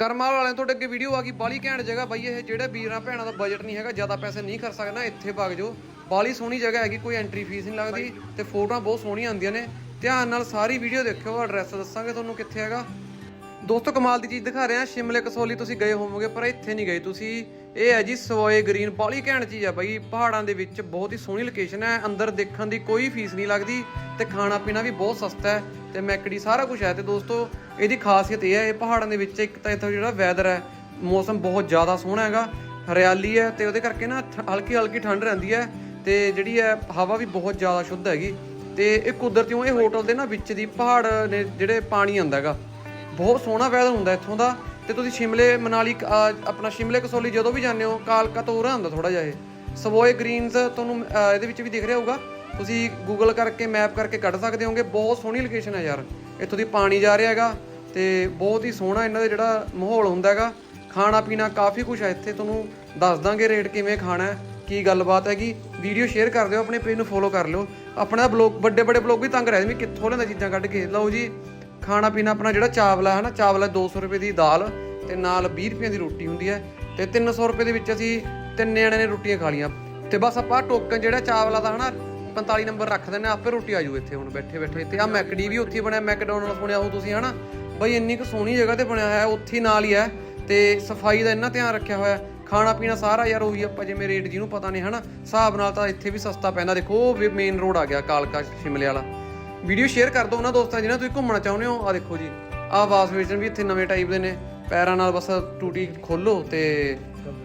ਕਰਮਾਲ ਵਾਲਿਆਂ ਤੁਹਾਡੇ ਅੱਗੇ ਵੀਡੀਓ ਆ ਗਈ ਬਾਲੀ ਘੈਂਟ ਜਗ੍ਹਾ ਬਾਈ ਇਹ, ਜਿਹੜੇ ਵੀਰਾਂ ਭੈਣਾਂ ਦਾ ਬਜਟ ਨਹੀਂ ਹੈਗਾ, ਜ਼ਿਆਦਾ ਪੈਸੇ ਨਹੀਂ ਕਰ ਸਕਦਾ, ਇੱਥੇ ਵਗ ਜਾਓ। ਬਾਲੀ ਸੋਹਣੀ ਜਗ੍ਹਾ ਹੈਗੀ, ਕੋਈ ਐਂਟਰੀ ਫੀਸ ਨਹੀਂ ਲੱਗਦੀ ਤੇ ਫੋਟੋਆਂ ਬਹੁਤ ਸੋਹਣੀਆਂ ਆਉਂਦੀਆਂ ਨੇ। ਧਿਆਨ ਨਾਲ ਸਾਰੀ ਵੀਡੀਓ ਦੇਖਿਓ ਐਡਰੈਸ ਦੱਸਾਂਗੇ ਤੁਹਾਨੂੰ ਕਿੱਥੇ ਹੈਗਾ। ਦੋਸਤੋ, ਕਮਾਲ ਦੀ ਚੀਜ਼ ਦਿਖਾ ਰਹੇ ਆ ਸ਼ਿਮਲੇ ਕਸੋਲੀ ਤੁਸੀਂ ਗਏ ਹੋਵੋਗੇ, ਪਰ ਇੱਥੇ ਨਹੀਂ ਗਏ ਤੁਸੀਂ। ਇਹ ਹੈ ਜੀ ਸਵੋਏ ਗ੍ਰੀਨ ਬਾਲੀ ਘੈਂਟ ਚੀਜ਼ ਆ ਬਾਈ। ਪਹਾੜਾਂ ਦੇ ਵਿੱਚ ਬਹੁਤ ਹੀ ਸੋਹਣੀ ਲੋਕੇਸ਼ਨ ਹੈ, ਅੰਦਰ ਦੇਖਣ ਦੀ ਕੋਈ ਫੀਸ ਨਹੀਂ ਲੱਗਦੀ ਤੇ ਖਾਣਾ ਪੀਣਾ ਵੀ ਬਹੁਤ ਸਸਤਾ ਹੈ ਤੇ ਮੈਕੜੀ ਸਾਰਾ ਕੁਝ ਹੈ ਤੇ ਦੋਸਤੋ, ਇਹਦੀ ਖਾਸੀਅਤ ਇਹ ਹੈ, ਇਹ ਪਹਾੜਾਂ ਦੇ ਵਿੱਚ ਇੱਕ ਤਾਂ ਇੱਥੋਂ ਜਿਹੜਾ ਵੈਦਰ ਹੈ, ਮੌਸਮ ਬਹੁਤ ਜ਼ਿਆਦਾ ਸੋਹਣਾ ਹੈਗਾ, ਹਰਿਆਲੀ ਹੈ ਤੇ ਉਹਦੇ ਕਰਕੇ ਨਾ ਹਲਕੀ ਹਲਕੀ ਠੰਡ ਰਹਿੰਦੀ ਹੈ ਤੇ ਜਿਹੜੀ ਹੈ, ਹਵਾ ਵੀ ਬਹੁਤ ਜ਼ਿਆਦਾ ਸ਼ੁੱਧ ਹੈਗੀ ਤੇ ਇਹ ਕੁਦਰਤੀਓ ਇਹ ਹੋਟਲ ਦੇ ਨਾ ਵਿੱਚ ਦੀ ਪਹਾੜ ਨੇ ਜਿਹੜੇ ਪਾਣੀ ਆਉਂਦਾ ਹੈਗਾ ਬਹੁਤ ਸੋਹਣਾ ਵੈਦਰ ਹੁੰਦਾ ਇੱਥੋਂ ਦਾ। ਤੇ ਤੁਸੀਂ ਸ਼ਿਮਲੇ, ਮਨਾਲੀ ਆਪਣਾ ਸ਼ਿਮਲੇ, ਕਸੋਲੀ ਜਦੋਂ ਵੀ ਜਾਂਦੇ ਹੋ ਕਾਲਕਾ ਤੋਂ ਉਰਾ ਹੁੰਦਾ ਥੋੜਾ ਜਿਹਾ ਇਹ। ਸਵੋਏ ਗ੍ਰੀਨਸ ਤੁਹਾਨੂੰ ਇਹਦੇ ਵਿੱਚ ਵੀ ਦਿਖ ਰਿਹਾ ਹੋਊਗਾ। ਤੁਸੀਂ ਗੂਗਲ ਕਰਕੇ ਮੈਪ ਕਰਕੇ ਕੱਢ ਸਕਦੇ ਹੋਗੇ। ਬਹੁਤ ਸੋਹਣੀ ਲੋਕੇਸ਼ਨ ਹੈ ਯਾਰ। ਇੱਥੋਂ ਦੀ ਪਾਣੀ ਜਾ ਰਿਹਾ ਹੈਗਾ ਤੇ ਬਹੁਤ ਹੀ ਸੋਹਣਾ ਇਹਨਾਂ ਦਾ ਜਿਹੜਾ ਮਾਹੌਲ ਹੁੰਦਾ ਹੈਗਾ। ਖਾਣਾ ਪੀਣਾ ਕਾਫੀ ਕੁਝ ਹੈ ਇੱਥੇ। ਤੁਹਾਨੂੰ ਦੱਸ ਦਾਂਗੇ ਰੇਟ ਕਿਵੇਂ ਖਾਣਾ ਹੈ, ਕੀ ਗੱਲਬਾਤ ਹੈਗੀ। ਵੀਡੀਓ ਸ਼ੇਅਰ ਕਰ ਦਿਓ, ਆਪਣੇ ਪੇਜ ਨੂੰ ਫੋਲੋ ਕਰ ਲਿਓ। ਆਪਣਾ ਬਲੌਗ ਵੱਡੇ ਵੱਡੇ ਬਲੌਗ ਵੀ ਤੰਗ ਰਹਿੰਦੇ ਵੀ ਕਿੱਥੋਂ ਲੈਂਦਾ ਚੀਜ਼ਾਂ ਕੱਢ ਕੇ। ਲਓ ਜੀ ਖਾਣਾ ਪੀਣਾ ਆਪਣਾ ਜਿਹੜਾ ਚਾਵਲ ਹੈ ਨਾ ਚਾਵਲਾ 200 ਰੁਪਏ ਦੀ ਦਾਲ ਤੇ ਨਾਲ 20 ਰੁਪਏ ਦੀ ਰੋਟੀ ਹੁੰਦੀ ਹੈ ਤੇ 300 ਰੁਪਏ ਦੇ ਵਿੱਚ ਅਸੀਂ ਤਿੰਨ ਜਣੇ ਨੇ ਰੋਟੀਆਂ ਖਾ ਲੀਆਂ ਤੇ ਬਸ ਆਪਾਂ ਟੋਕਨ ਜਿਹੜਾ ਚਾਵਲਾ ਦਾ ਹਨਾ 45 ਨੰਬਰ ਰੱਖ ਦਿੰਦੇ ਹਾਂ, ਆਪੇ ਰੋਟੀ ਆਜੂ ਇੱਥੇ ਹੁਣ ਬੈਠੇ ਬੈਠੇ। ਤੇ ਆ ਮੈਕਡੀ ਵੀ ਉੱਥੇ ਹੀ ਬਣਿਆ ਮੈਕਡੋਨਲਡ ਸੁਣਿਆ ਹੋ ਤੁਸੀਂ ਹਨਾ। ਬਈ ਇੰਨੀ ਕੁ ਸੋਹਣੀ ਜਗ੍ਹਾ ਤੇ ਬਣਿਆ ਹੋਇਆ ਉੱਥੇ ਨਾਲ ਹੀ ਹੈ। ਤੇ ਸਫ਼ਾਈ ਦਾ ਇੰਨਾ ਧਿਆਨ ਰੱਖਿਆ ਹੋਇਆ ਖਾਣਾ ਪੀਣਾ ਸਾਰਾ ਯਾਰ ਉਹੀ ਆਪਾਂ ਜਿਵੇਂ ਰੇਟ ਜਿਹਨੂੰ ਪਤਾ ਨਹੀਂ ਹਨਾ ਹਿਸਾਬ ਨਾਲ ਤਾਂ ਇੱਥੇ ਵੀ ਸਸਤਾ ਪੈਂਦਾ। ਦੇਖੋ ਉਹ ਮੇਨ ਰੋਡ ਆ ਗਿਆ ਕਾਲਕਾ ਸ਼ਿਮਲੇ ਵਾਲਾ। ਵੀਡੀਓ ਸ਼ੇਅਰ ਕਰ ਦਿਓ ਉਹਨਾਂ ਦੋਸਤਾਂ ਜਿਹਨਾਂ ਤੁਸੀਂ ਘੁੰਮਣਾ ਚਾਹੁੰਦੇ ਹੋ। ਆ ਦੇਖੋ ਜੀ, ਆਹ ਵਾਸ਼ ਵੇਚਣ ਵੀ ਇੱਥੇ ਨਵੇਂ ਟਾਈਪ ਦੇ ਨੇ। ਪੈਰਾਂ ਨਾਲ ਬਸ ਟੂਟੀ ਖੋਲੋ ਤੇ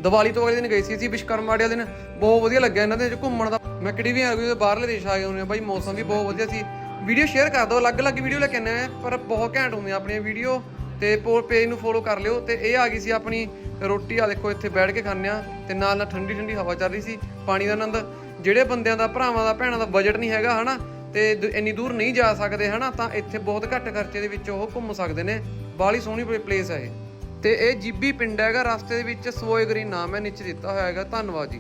ਦੀਵਾਲੀ ਤੋਂ ਅਗਲੇ ਦਿਨ ਗਏ ਸੀ ਅਸੀਂ ਵਿਸ਼ਕਰਮਾ ਵਾਲੇ ਦਿਨ। ਬਹੁਤ ਵਧੀਆ ਲੱਗਿਆ ਇਹਨਾਂ ਦੇ ਵਿੱਚ ਘੁੰਮਣ ਦਾ। ਮੈਂ ਕਿਹੜੀ ਵੀ ਆ ਗਈ ਬਾਹਰਲੇ ਦੇਸ਼ ਆ ਗਏ ਹੁੰਦੇ ਆ ਬਾਈ, ਮੌਸਮ ਵੀ ਬਹੁਤ ਵਧੀਆ ਸੀ। ਵੀਡੀਓ ਸ਼ੇਅਰ ਕਰ ਦਿਓ, ਅਲੱਗ-ਅਲੱਗ ਵੀਡੀਓ ਲੈ ਕੇ ਆਉਂਦੇ ਆ ਪਰ ਬਹੁਤ ਘੈਂਟ ਹੁੰਦੀਆਂ ਆਪਣੀਆਂ ਵੀਡੀਓ। ਤੇ ਪੋ, ਪੇਜ ਨੂੰ ਫੋਲੋ ਕਰ ਲਿਓ। ਤੇ ਇਹ ਆ ਗਈ ਸੀ ਆਪਣੀ ਰੋਟੀ ਆ ਦੇਖੋ ਇੱਥੇ ਬੈਠ ਕੇ ਖਾਂਦੇ ਆ ਤੇ ਨਾਲ ਨਾਲ ਠੰਡੀ ਠੰਡੀ ਹਵਾ ਚੱਲ ਰਹੀ ਸੀ, ਪਾਣੀ ਦਾ ਆਨੰਦ। ਜਿਹੜੇ ਬੰਦਿਆਂ ਦਾ, ਭਰਾਵਾਂ ਦਾ, ਭੈਣਾਂ ਦਾ ਬਜਟ ਨਹੀਂ ਹੈਗਾ, ਹਨਾ? ਤੇ ਦ- ਇੰਨੀ ਦੂਰ ਨਹੀਂ ਜਾ ਸਕਦੇ ਹਨਾ, ਤਾਂ ਇੱਥੇ ਬਹੁਤ ਘੱਟ ਖਰਚੇ ਦੇ ਵਿੱਚ ਉਹ ਘੁੰਮ ਸਕਦੇ ਨੇ। ਬਾਹਲੀ ਸੋਹਣੀ ਪਲੇਸ ਹੈ ਇਹ। ਤੇ ਇਹ ਜੀਬੀ ਪਿੰਡ ਹੈਗਾ, ਰਸਤੇ ਦੇ ਵਿੱਚ ਸਵੋਏ ਗ੍ਰੀਨ ਨਾਮ ਹੈ, ਨੀਚੇ ਦਿੱਤਾ ਹੋਇਆ ਹੈਗਾ। ਧੰਨਵਾਦ ਜੀ।